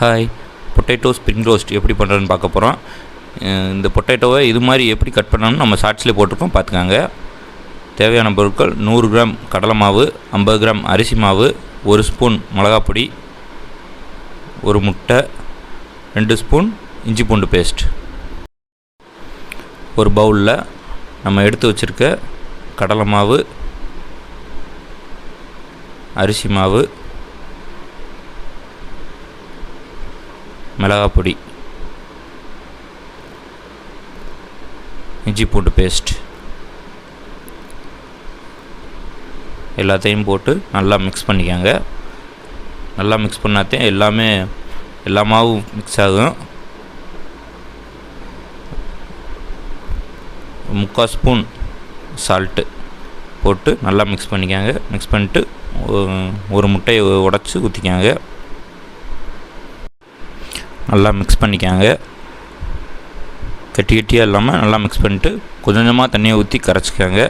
Hi potato spring roast எப்படி பண்ணுறதுன்னு பார்க்க போகிறோம் இந்த பொட்டேட்டோவை இது மாதிரி எப்படி கட் பண்ணணும்னு நம்ம ஷார்ட்ஸில் போட்டிருக்கோம் பார்த்துக்காங்க. தேவையான பொருட்கள் நூறு கிராம் கடலை மாவு ஐம்பது கிராம் அரிசி மாவு ஒரு ஸ்பூன் மிளகா பொடி ஒரு முட்டை ரெண்டு ஸ்பூன் இஞ்சி பூண்டு பேஸ்ட் ஒரு பவுலில் நம்ம எடுத்து வச்சுருக்க கடலை மாவு அரிசி மாவு மிளகா பொடி இஞ்சி பூண்டு பேஸ்ட் எல்லாத்தையும் போட்டு நல்லா மிக்ஸ் பண்ணிக்கோங்க. நல்லா மிக்ஸ் பண்ணாதே எல்லாமே எல்லா மாவும் மிக்ஸ் ஆகும். முக்கால் ஸ்பூன் சால்ட்டு போட்டு நல்லா மிக்ஸ் பண்ணிக்காங்க. மிக்ஸ் பண்ணிட்டு ஒரு முட்டையை உடச்சி ஊற்றிக்காங்க நல்லா மிக்ஸ் பண்ணிக்காங்க. கட்டி கட்டியாக இல்லாமல் நல்லா மிக்ஸ் பண்ணிட்டு கொஞ்சம் கொஞ்சமாக தண்ணியை ஊற்றி கரைச்சிக்காங்க.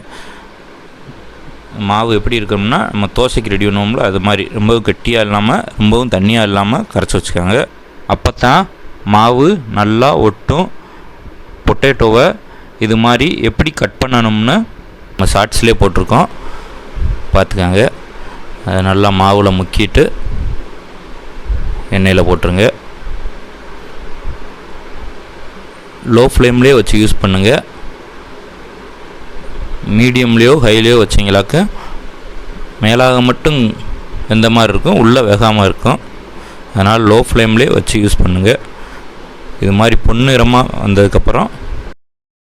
மாவு எப்படி இருக்கணும்னா நம்ம தோசைக்கு ரெடி பண்ணுவோம்ல அது மாதிரி. ரொம்பவும் கட்டியாக இல்லாமல் ரொம்பவும் தண்ணியாக இல்லாமல் கரைச்சி வச்சுக்காங்க. அப்போ தான் மாவு நல்லா ஒட்டும். பொட்டேட்டோவை இது மாதிரி எப்படி கட் பண்ணணும்னு நம்ம ஷார்ட்ஸ்லேயே போட்டிருக்கோம். பார்த்துக்காங்க. அதை நல்லா மாவில் முக்கிட்டு எண்ணெயில் போட்டுருங்க. லோ ஃப்ளேம்லேயே வச்சு யூஸ் பண்ணுங்கள் மீடியம்லேயோ ஹைலேயோ வச்சிங்களாக்க மேலாக மட்டும் வெந்த மாதிரி இருக்கும் உள்ளே வேகாமல் இருக்கும். அதனால் லோ ஃப்ளேம்லேயே வச்சு யூஸ் பண்ணுங்கள் இது மாதிரி பொன்னிறமாக வந்ததுக்கப்புறம்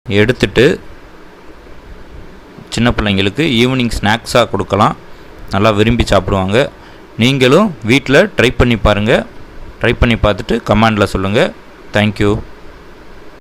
எடுத்துட்டு சின்ன பிள்ளைங்களுக்கு ஈவினிங் ஸ்நாக்ஸாக கொடுக்கலாம். நல்லா விரும்பி சாப்பிடுவாங்க. நீங்களும் வீட்டில் ட்ரை பண்ணி பாருங்கள் ட்ரை பண்ணி பார்த்துட்டு கமெண்டில் சொல்லுங்கள் தேங்க்யூ